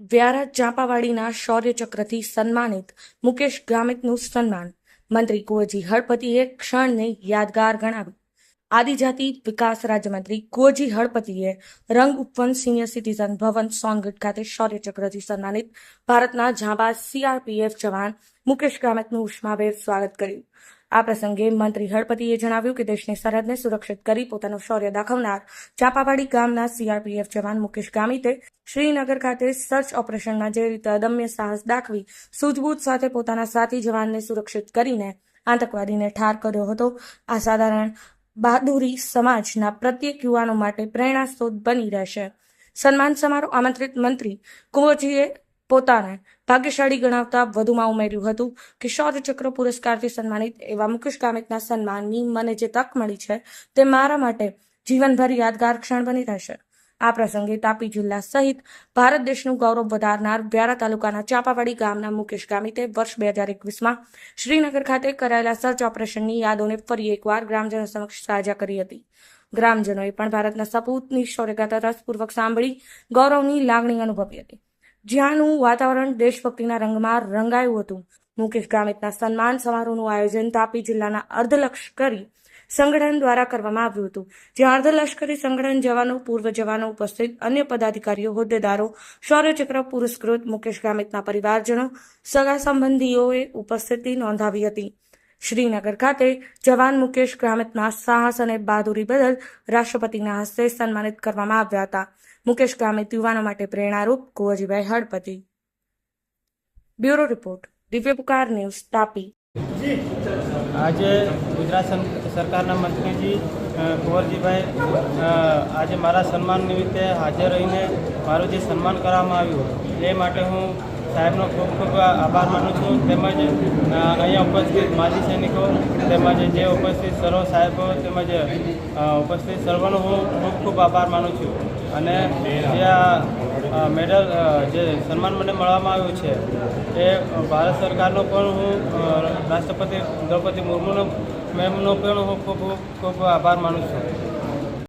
વ્યારા ચાંપાવાડીના શૌર્ય ચક્રથી સન્માનિત મુકેશ ગામિતનું સન્માન. મંત્રી કુંવરજી હળપતિએ ક્ષણને યાદગાર ગણાવી. આદિજાતિ વિકાસ રાજ્યમંત્રી કુંવરજી હળપતિએ રંગ ઉપવન સિનિયર સિટીઝન ભવન સોનગઢ ખાતે શૌર્ય ચક્રથી સન્માનિત ભારતના જાંબા સીઆરપીએફ જવાન મુકેશ ગામિતનું ઉષ્માભેર સ્વાગત કર્યું. આ પ્રસંગે મંત્રી હળપતિએ જણાવ્યું કે દેશની સરહદને સુરક્ષિત કરી પોતાનું શૌર્ય દાખવનાર ચાપાવાડી ગામના સીઆરપીએફ જવાન મુકેશ ગામિતે શ્રીનગર ખાતે સર્ચ ઓપરેશનમાં જે રીતે અદમ્ય સાહસ દાખવી સૂઝબૂછ સાથે પોતાના સાથી જવાનને સુરક્ષિત કરીને આતંકવાદીને ઠાર કર્યો હતો. આ સાધારણ બહાદુરી સમાજના પ્રત્યેક યુવાનો માટે પ્રેરણાસ્ત્રોત બની રહેશે. સન્માન સમારોહ આમંત્રિત મંત્રી કુંવરજીએ પોતાને ભાગ્યશાળી ગણાવતા વધુમાં ઉમેર્યું હતું કે શૌર્ય ચક્ર પુરસ્કારથી સન્માનિત એવા મુકેશ કામિકના સન્માનની મને જે તક મળી છે તે મારા માટે જીવનભર યાદગાર ક્ષણ બની રહેશે. આ પ્રસંગે તાપી જિલ્લા સહિત ભારત દેશનું ગૌરવ વધારનાર વ્યારા તાલુકાના ચાપાવાડી ગામના મુકેશ ગામિતે વર્ષ બે હજાર એકવીસમાં શ્રીનગર ખાતે કરાયેલા સર્ચ ઓપરેશનની યાદોને ફરી એકવાર ગ્રામજનો સમક્ષ સાજા કરી હતી. ગ્રામજનોએ પણ ભારતના સપૂતની શૌર્યગાથા રસપૂર્વક સાંભળી ગૌરવની લાગણી અનુભવી હતી. જ્યાંનું વાતાવરણ દેશભક્તિના રંગમાં રંગાયું હતું. મુકેશ ગામિતના સન્માન સમારોહનું આયોજન તાપી જિલ્લાના અર્ધલશ્કરી સંગઠન દ્વારા કરવામાં આવ્યું હતું. જ્યાં અર્ધલશ્કરી સંગઠન જવાનો, પૂર્વ જવાનો ઉપસ્થિત અન્ય પદાધિકારીઓ, હોદ્દેદારો, શૌર્યચક્ર પુરસ્કૃત મુકેશ ગામિતના પરિવારજનો, સગા સંબંધીઓએ ઉપસ્થિતિ નોંધાવી હતી. શ્રીનગર ખાતે જવાન મુકેશ ગ્રામિતના સાહસ અને બહાદુરી બદલ રાષ્ટ્રપતિના હસ્તે સન્માનિત કરવામાં આવ્યા હતા. મુકેશ ગ્રામિત યુવાનો માટે પ્રેરણારૂપ કુંવરજીભાઈ હળપતિ. બ્યુરો રિપોર્ટ, દિવ્ય પુકાર ન્યૂઝ, તાપી. આજે ગુજરાત સરકારના મંત્રીજી કુંવરજીભાઈ આજે મારા સન્માન નિમિત્તે હાજર રહીને મારું જે સન્માન કરવામાં આવ્યું, એ માટે હું સાહેબનો ખૂબ ખૂબ આભાર માનું છું. તેમજ અહીંયા ઉપસ્થિત માજી સૈનિકો, તેમજ જે ઉપસ્થિત સર્વ સાહેબો, તેમજ ઉપસ્થિત સર્વનો હું ખૂબ ખૂબ આભાર માનું છું. અને જે આ મેડલ જે સન્માન મને મળવામાં આવ્યું છે, એ ભારત સરકારનો પણ હું રાષ્ટ્રપતિ દ્રૌપદી મુર્મુનો, મેમનો પણ હું ખૂબ ખૂબ આભાર માનું છું.